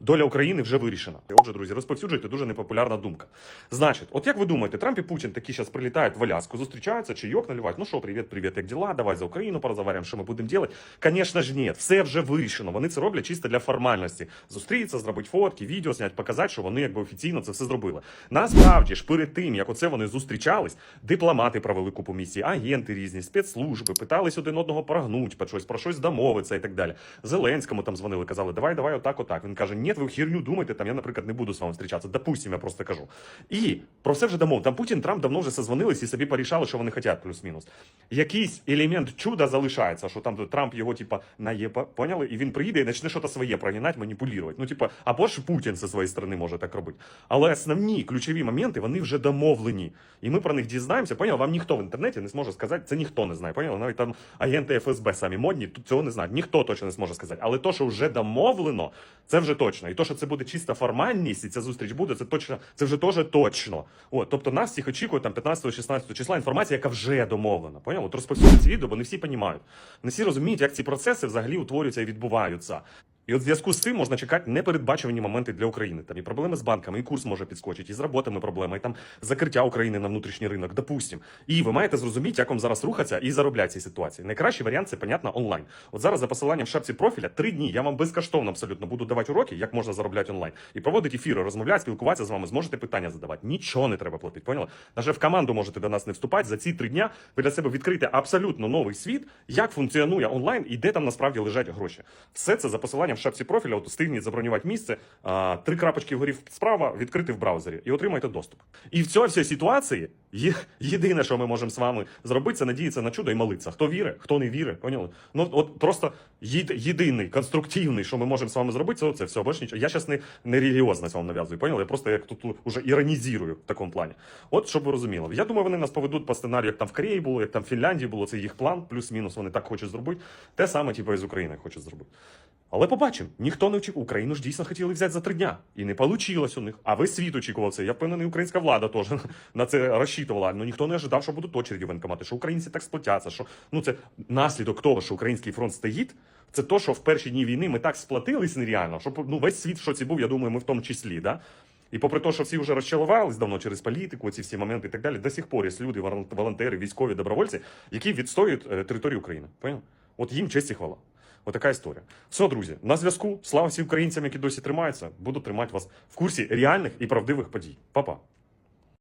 Доля України вже вирішена. Отже, друзі, розповсюджуйте дуже непопулярна думка. Значить, от як ви думаєте, Трамп і Путін такі зараз прилітають в Аляску, зустрічаються, чайок наливають. Ну що, привіт, привіт, як діла? Давай за Україну порозговоримо, що ми будемо робити. Звісно ж, ні, все вже вирішено. Вони це роблять чисто для формальності. Зустрітися, зробити фотки, відео зняти, показати, що вони якби офіційно це все зробили. Насправді ж, перед тим як оце вони зустрічались, дипломати провели купу місій, агенти різні, спецслужби, питались один одного прогнуть, про щось, про щось домовитися і так далі. Зеленському там дзвонили, казали, давай, давай, отак, отак. Він каже, ні, ви херню думаєте, там я, наприклад, не буду з вами зустрічатися. Допустим, я просто кажу. І про все вже домов. Там Путін, Трамп давно вже созвонились і собі порішали, що вони хочуть, плюс-мінус. Якийсь елемент чуда залишається, що там Трамп його, типа, наєпа, поняли? І він приїде і почне щось своє прогинати, маніпулювати. Ну, типа, або ж Путін зі своєї сторони може так робити. Але основні ключові моменти вони вже домовлені. І ми про них дізнаємося. Поняли? Вам ніхто в інтернеті не зможе сказати, це ніхто не знає. Поняли? Навіть там агенти ФСБ самі модні, тут цього не знають. Ніхто точно не зможе сказати. Але то, що вже домовлено, це вже точно. І то, що це буде чиста формальність, і ця зустріч буде, це точно, це вже теж точно. От, тобто нас всіх очікує там 15-16 числа інформація, яка вже домовлена. Поняв? От розповсюди ці відео, бо не всі розуміють. Не всі розуміють, як ці процеси взагалі утворюються і відбуваються. І от в зв'язку з цим можна чекати непередбачувані моменти для України. Там і проблеми з банками, і курс може підскочити, і з роботами проблеми, і там закриття України на внутрішній ринок, допустим. І ви маєте зрозуміти, як вам зараз рухатися і заробляти цій ситуації. Найкращий варіант це, понятно, онлайн. От зараз за посиланням в шапці профіля три дні я вам безкоштовно абсолютно буду давати уроки, як можна заробляти онлайн. І проводити ефіри, розмовляти, спілкуватися з вами, зможете питання задавати. Нічого не треба платити. Поняли? Навіть в команду можете до нас не вступати. За ці три дня ви для себе відкрите абсолютно новий світ, як функціонує онлайн і де там насправді лежать гроші. Все це за посиланням в шапці профіля. От встигніть забронювати місце, три крапочки вгорі справа відкрити в браузері і отримайте доступ. І в цій всій ситуації є, єдине, що ми можемо з вами зробити, це надіятися на чудо і молитися. Хто вірить, хто не вірить, поняли? Ну от просто єд, єдиний конструктивний, що ми можемо з вами зробити, це оце все. Більше нічого. Я зараз не, не релігіозність вам нав'язую, поняли? Я просто як тут уже іронізую в такому плані. От щоб ви розуміли. Я думаю, вони нас поведуть по сценарію, як там в Кореї було, як там в Фінляндії було. Це їх план, плюс-мінус. Вони так хочуть зробити. Те саме, типу, і з України хочуть зробити. Але побачимо, ніхто не очікував. Україну ж дійсно хотіли взяти за три дня. І не вийшло у них. А весь світ очікував це. Я впевнений, українська влада теж на це розчитувала. Ну ніхто не ожидав, що будуть очереді воєнкомати, що українці так сплотяться, що ну це наслідок того, що український фронт стоїть. Це то, що в перші дні війни ми так сплатились нереально, що ну весь світ в шоці був, я думаю, ми в тому числі. Да? І попри те, що всі вже розчарувались давно через політику, ці всі моменти і так далі, до сих пор є люди, волонтери, військові, добровольці, які відстоюють е, територію України. Понял? От їм честь і хвала. Отака історія. Все, друзі, на зв'язку. Слава всім українцям, які досі тримаються. Буду тримати вас в курсі реальних і правдивих подій. Па-па.